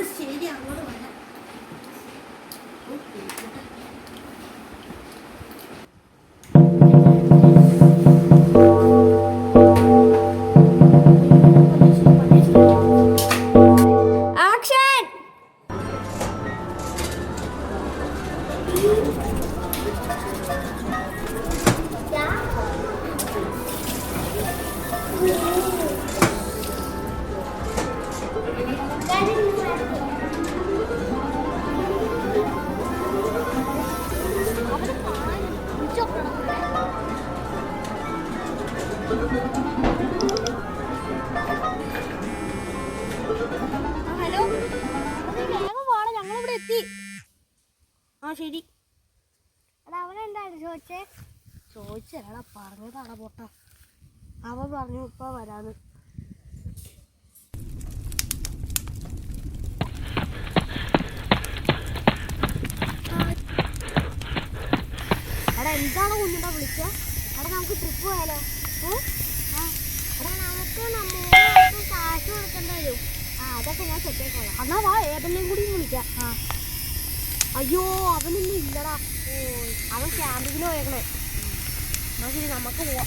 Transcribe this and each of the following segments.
അത് ശരിയാണോന്ന് പറയാം Thank you. ശരി. അത് അവനെന്താണ് ചോദിച്ചേ? ചോദിച്ചല്ലടാ പറഞ്ഞതാണ് പൊട്ട. അവൻ പറഞ്ഞു ഇപ്പൊ വരാന്ന്. എടാ എന്താണ് കുഞ്ഞിട്ടാ വിളിച്ച? എടാ നമുക്ക് ട്രിപ്പ് പോയാലോ? ഓ ആ. എടാ നമുക്ക് നമ്മൾക്ക് കാശ് കൊടുക്കേണ്ടി വരും. ആ അതൊക്കെ ഞാൻ സെറ്റ് ആയിക്കോളാം. എന്നാ വാ ഏതെല്ലാം കൂടി വിളിക്കാം. ആ. അയ്യോ അവനൊന്നും ഇല്ലടാ. അവൻ ക്യാമ്പിങ്ങിന് പോയേക്കണേ. എന്നാ ശരി നമുക്ക് പോവാം.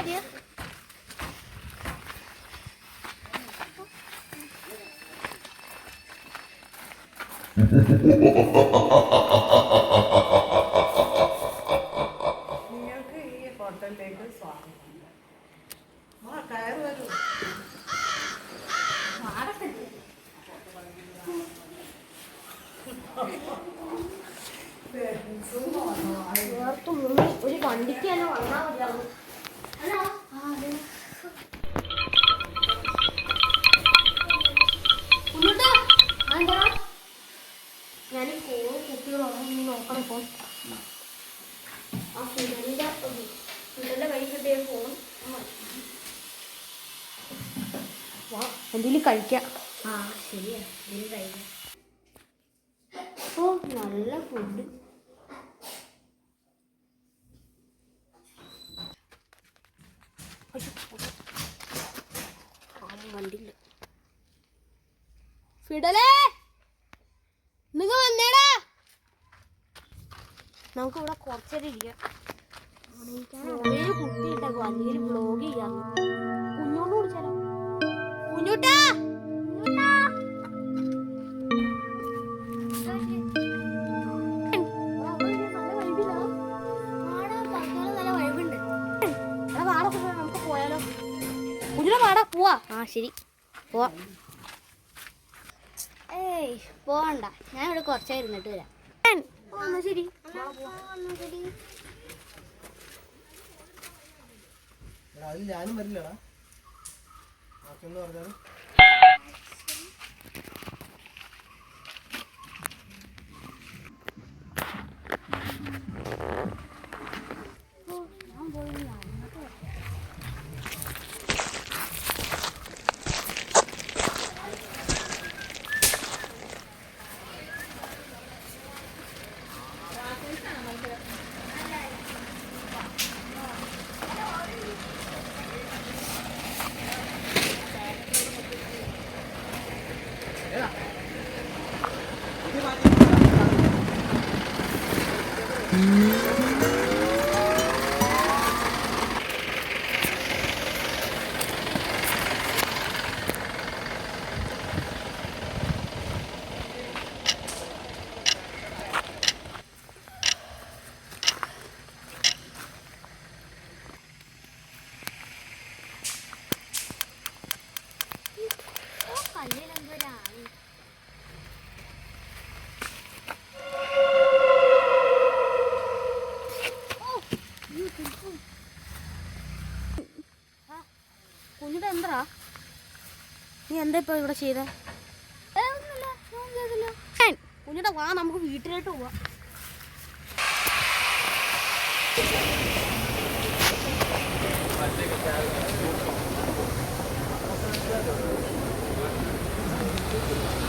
ആവശ്യമുണ്ടെങ്കിൽ വിളിച്ചാൽ മതിയേ നിങ്ങൾക്ക് ഈ ഹോട്ടലിലേക്ക് സ്വാഗതം ആ കയറി വരൂ വേർത്തു മുങ്ങി ഒരു വണ്ടിക്ക് തന്നെ വന്നാൽ മതിയാവും നോക്കണം ഫോൺ ആ സുധന്റെ സുധന്റെ കൈ കിട്ടിയ ഫോൺ വാ എന്തെങ്കിലും കഴിക്കാം. ആ ശരിയാ. എന്തെങ്കിലും കഴിക്കാം. ഓ നല്ല ഫുഡ് ഫിഡലേ! നമുക്ക് ഇവിടെ കുറച്ചേരം ഇരിക്കാം. മൊബൈൽ കുത്തിയിട്ടേക്കോ അല്ലെങ്കിൽ വിളിച്ചാലോ കുഞ്ഞൂട്ടാ! വാടാ പോവാ. ആ ശരി. പോവാ. ഏയ് പോണ്ട ഞാൻ ഇവിടെ കുറച്ചേ ഇരുന്നിട്ട് വരാം. ശരി. അതിൽ ഞാനും വരില്ലടാ. ബാക്കിയെന്ന് പറഞ്ഞാലും. ഞാൻ പോയില്ല. Mm-hmm. നീ എന്താ ഇപ്പൊ ഇവിടെ ചെയ്തേ? വാ നമുക്ക് വീട്ടിലോട്ട് പോവാം. ആ